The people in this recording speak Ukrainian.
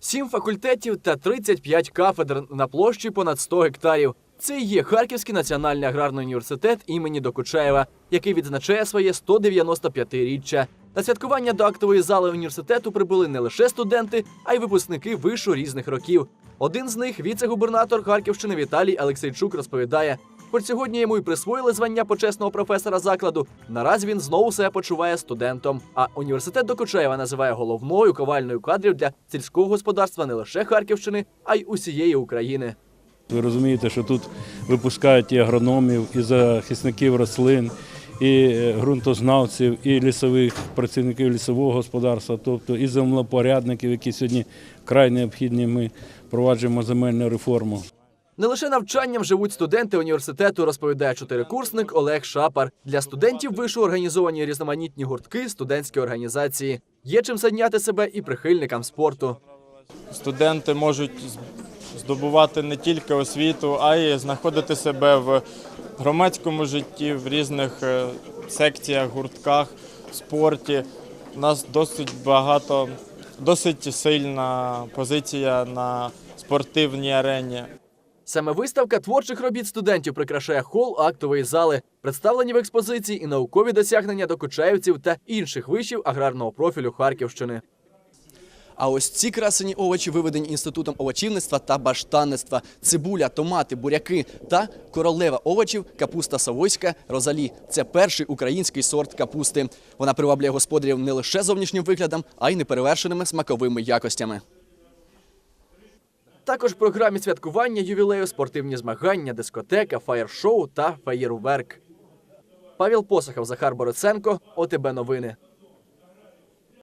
Сім факультетів та 35 кафедр на площі понад 100 гектарів. Це і є Харківський національний аграрний університет імені Докучаєва, який відзначає своє 195-річчя. На святкування до актової зали університету прибули не лише студенти, а й випускники вишу різних років. Один з них віце-губернатор Харківщини Віталій Алексейчук розповідає. Хоч сьогодні йому й присвоїли звання почесного професора закладу, наразі він знову себе почуває студентом. А університет Докучаєва називає головною ковальною кадрів для сільського господарства не лише Харківщини, а й усієї України. Ви розумієте, що тут випускають і агрономів, і захисників рослин, і е, ґрунтознавців, і лісових працівників лісового господарства, тобто і землепорядників, які сьогодні край необхідні. Ми впроваджуємо земельну реформу. Не лише навчанням живуть студенти університету, розповідає чотирикурсник Олег Шапар. Для студентів вишу організовані різноманітні гуртки, студентські організації. Є чим зайняти себе і прихильникам спорту. студенти можуть здобувати не тільки освіту, а й знаходити себе в громадському житті, в різних е, секціях, гуртках, спорті. У нас досить багато, досить сильна позиція на спортивній арені. Саме виставка творчих робіт студентів прикрашає хол актової зали, представлені в експозиції і наукові досягнення докучаївців та інших вишів аграрного профілю Харківщини. А ось ці красені овочі виведені інститутом овочівництва та баштанництва, цибуля, томати, буряки та королева овочів капуста савойська розалі. Це перший український сорт капусти. Вона приваблює господарів не лише зовнішнім виглядом, а й неперевершеними смаковими якостями. Також в програмі святкування ювілею спортивні змагання, дискотека, фаєр-шоу та феєрверк. Павел Посохов, Захар Борисенко, ОТБ Новини.